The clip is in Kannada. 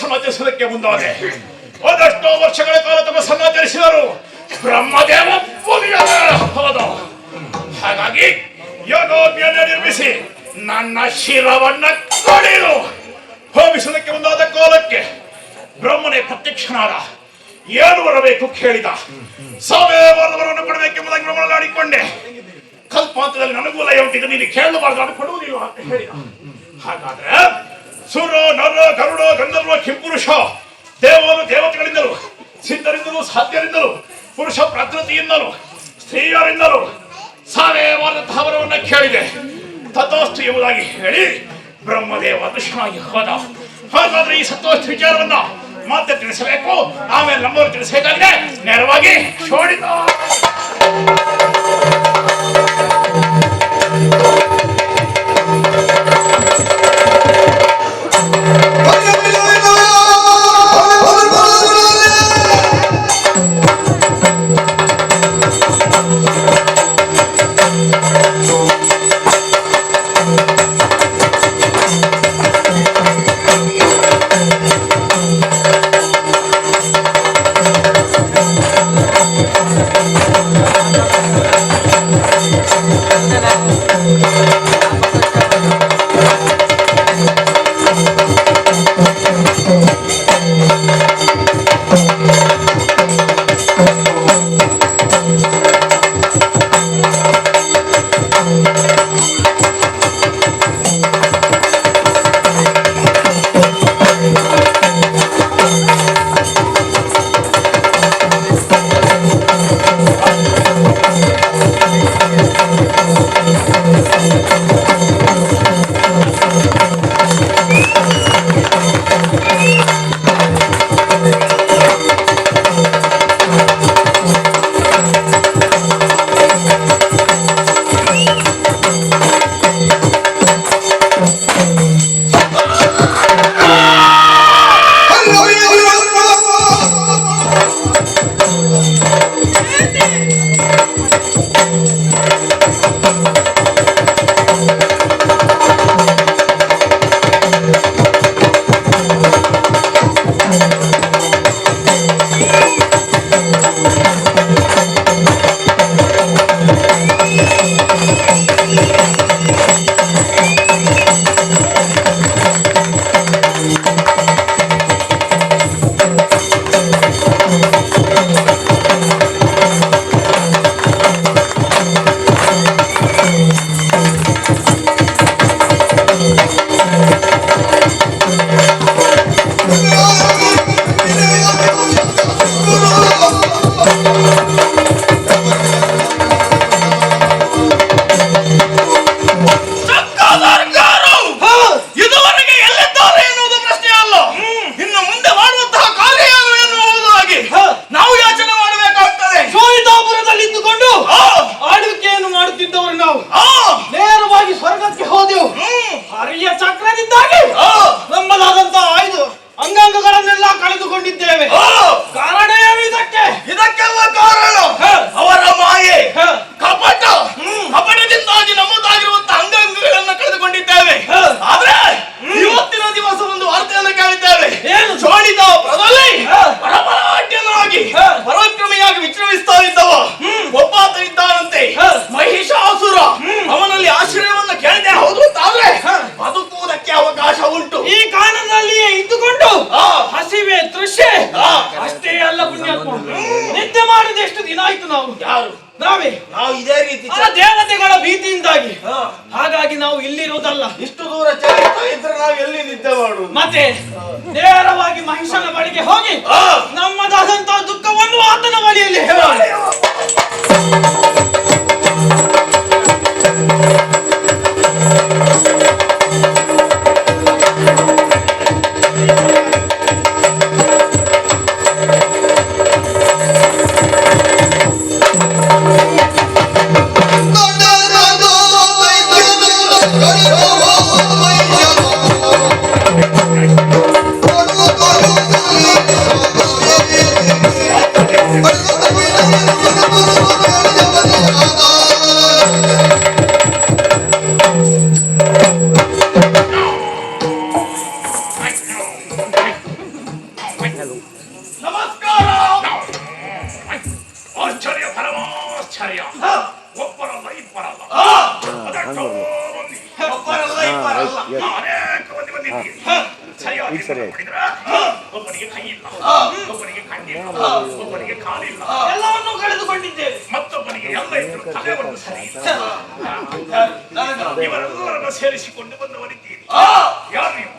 ಶ್ರಮಿಸುವುದಕ್ಕೆ ಮುಂದಾದೆ. ಅದೆಷ್ಟೋ ವರ್ಷಗಳ ಕಾಲ ತಮ್ಮ ಆಚರಿಸಿದರು ಬ್ರಹ್ಮದೇವ ಹೋದ. ಹಾಗಾಗಿ ಯೋಗೋದ್ಯನ ನಿರ್ಮಿಸಿ ನನ್ನ ಶಿರವನ್ನ ಕೊಡಿರು. ಹೋಮಿಸೋದಕ್ಕೆ ಮುಂದಾದ ಕಾಲಕ್ಕೆ ಬ್ರಹ್ಮನೇ ಪ್ರತ್ಯಕ್ಷನಾದ. ಏನು ಬರಬೇಕು ಕೇಳಿದ. ಸಾವೇವರವರನ್ನು ಕೊಡಬೇಕೆಂಬುದಾಗಿ ಬ್ರಹ್ಮನಲ್ಲಿ ಆಡಿಕೊಂಡೆ. ಕಲ್ಪಾಂತದಲ್ಲಿ ನನಗೂ ಲಯ ಉಂಟಿದ್ದು, ನೀನು ಕೇಳಬಾರ್ದು, ನಾನು ಕೊಡುವುದಿಲ್ಲ ಅಂತ ಹೇಳಿದ. ಹಾಗಾದ್ರೆ ಸುರ ನರ ಗರುಡ ಗಂಧರ್ವ, ಕಿಂಪುರುಷ, ದೇವರು ದೇವತೆಗಳಿಂದಲೂ, ಸಿದ್ಧರಿಂದಲೂ, ಸಾಧ್ಯರಿಂದಲೂ, ಪುರುಷ ಪ್ರಕೃತಿಯಿಂದಲೂ, ಸ್ತ್ರೀಯರಿಂದಲೂ ಸಾವೇವಾದಂತಹ ವರವನ್ನು ಕೇಳಿದೆ. ತಥೋಸ್ತು ಎಂಬುದಾಗಿ ಹೇಳಿ, ಬ್ರಹ್ಮದೇವ ಅದೃಶ್ಯನಾಗಿ ಹೋದ. ಹಾಗಾದ್ರೆ ಈ ಸತ್ತೋಸ್ತು ವಿಚಾರವನ್ನ ಮತ್ತೆ ತಿಳಿಸಬೇಕು. ಆಮೇಲೆ ನಮ್ಮವರು ತಿಳಿಸಬೇಕಾಗಿದೆ. ನೇರವಾಗಿ ಶೋಡಿತ. ಈ ಕಾಲದಲ್ಲಿಯೇ ಇದ್ದುಕೊಂಡು. ಹಸಿವೆ ತೃಷೆ. ಅಷ್ಟೇ ಅಲ್ಲ ಪುಣ್ಯಾತ್ಮ. ನಿದ್ದೆ ಮಾಡಿದ ಎಷ್ಟು ದಿನ ಆಯ್ತು ನಾವು? ಯಾರು? ನಾವೇ. ನಾವು ಇದೇ ರೀತಿ ಆ ದೇವತೆಗಳ ಭೀತಿಯಿಂದಾಗಿ. ಹಾಗಾಗಿ ನಾವು ಇಲ್ಲಿರುವುದಲ್ಲ. ಇಷ್ಟು ದೂರ ಚಲಿಸ್ತಾ ಇದ್ರೆ ನಾವು ಎಲ್ಲಿ ನಿದ್ದೆ ಮಾಡು ಮತ್ತೆ ನೇರವಾಗಿ ಮಹಿಷನ ಬಳಿಗೆ ಹೋಗಿ. ನಮ್ಮದಾದಂತಹ ದುಃಖವನ್ನು ಆತನ ಬಳಿಯಲ್ಲಿ ಹೇಳೋಣ. ನನಗೂ ನಮಸ್ಕಾರ! ಆಶ್ಚರ್ಯ ಪರಮಾಶ್ಚರ್ಯ. ಒಬ್ಬರಲ್ಲ ಇಬ್ಬರಲ್ಲ. ಸರಿಯಾಗಿ ಒಬ್ಬನಿಗೆ ಕೈ ಇಲ್ಲ. ಒಬ್ಬನಿಗೆ ಕಣ್ಣಿಲ್ಲ ಒಬ್ಬನಿಗೆ ಕಾಲಿಲ್ಲ. ಮತ್ತೊಬ್ಬನಿಗೆ ಎಲ್ಲ ಇದ್ರು ಸೇರಿಸಿಕೊಂಡು ಬಂದವನಿದ್ದೀರಿ. ಯಾರು ನೀವು?